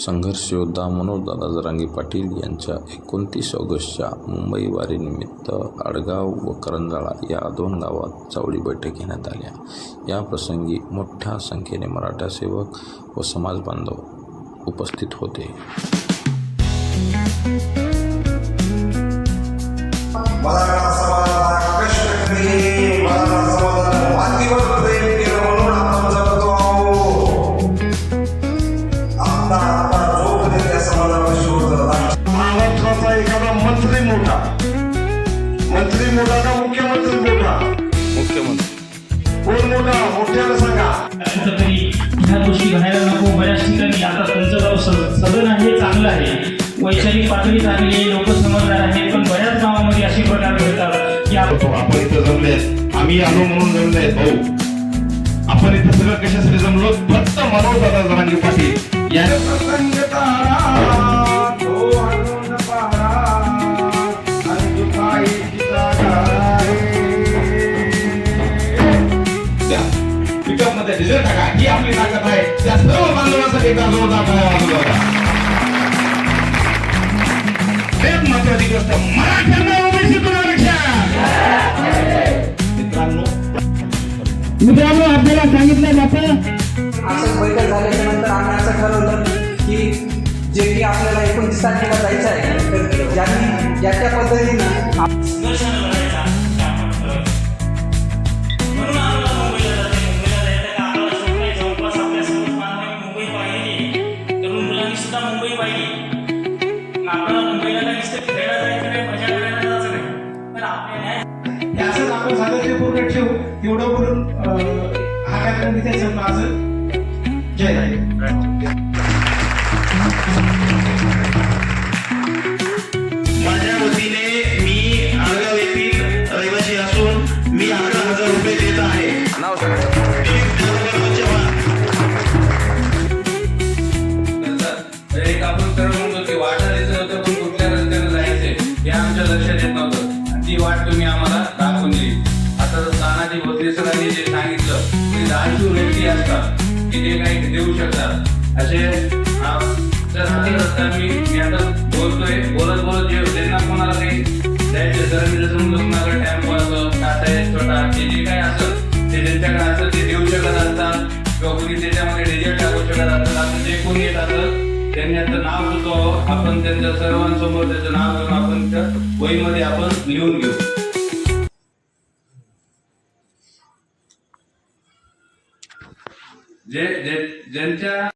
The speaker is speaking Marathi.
संघर्ष योद्धा मनोजदादा जरांगी पाटील यांच्या एकोणतीस ऑगस्टच्या मुंबई वारीनिमित्त आडगाव व करंजाळा या दोन गावात चावडी बैठक घेण्यात आल्या. या प्रसंगी मोठ्या संख्येने मराठा सेवक व समाज बांधव उपस्थित होते. मंत्री मोठा. मंत्री मोठा का मुख्यमंत्री मोठा? मुख्यमंत्री. कोण मोठा? मोठ्याला सांगा. कुठंतरी ह्या गोष्टी घडायला नको. बऱ्याच ठिकाणी आता तुमचं गाव सदन आहे चांगलं आहे. वैचारिक पातळी चांगली आहे लोक समजदार आहेत पण बऱ्याच गावामध्ये असे प्रकार घडतात. की आपण इथं जमले आम्ही आलो म्हणून जमले भाऊ. आपण इथं सगळं कशासाठी जमलो? फक्त मनोज दादा जरांगे पाटील. या पिकअपमध्ये डिझेल टाका. ही आपली ताकद आहे. त्या सर्व बांधवांसाठी एकदा जोरदार मराठ्यांना ओबीसी मित्रांनो. मित्रांनो आपल्याला सांगितलं जातं. असं बैठक झाल्याच्यानंतर आम्ही असं ठरवलं की जे की आपल्याला एकोणतीस तारखेला जायचं आहे. तर ज्यांनी ज्या त्या पद्धतीनं आपल्याला मुंबईला काय नुसतं फिरायला जायचं नाही मजा करायला जायचं नाही. तर आपल्या न्याय हे असंच आपण सातत्यपूर्ण ठेवू. एवढं करून अं, हा कार्यक्रम इथे असं? जय राय माझ्या ते व्यक्ती असतात की जे काही देऊ शकतात. असे जर हाती रस्ता मी मी आता बोलतोय बोलत बोलत जे त्यांना कोणाला काही द्यायचे तर मी जसं म्हणतो कुणाकडे टेम्पो टाटा आहे छोटा ते जे काही असत ते त्यांच्याकडे असत ते देऊ शकत असतात. किंवा कोणी त्याच्यामध्ये डिझेल टाकू शकत असतात. असं जे कोणी येत असत त्यांनी नाव सुचो आपण त्यांच्या सर्वांसमोर त्याचं नाव घेऊन आपण त्या वहीमध्ये आपण लिहून घेऊ. जे जे ज्यांच्या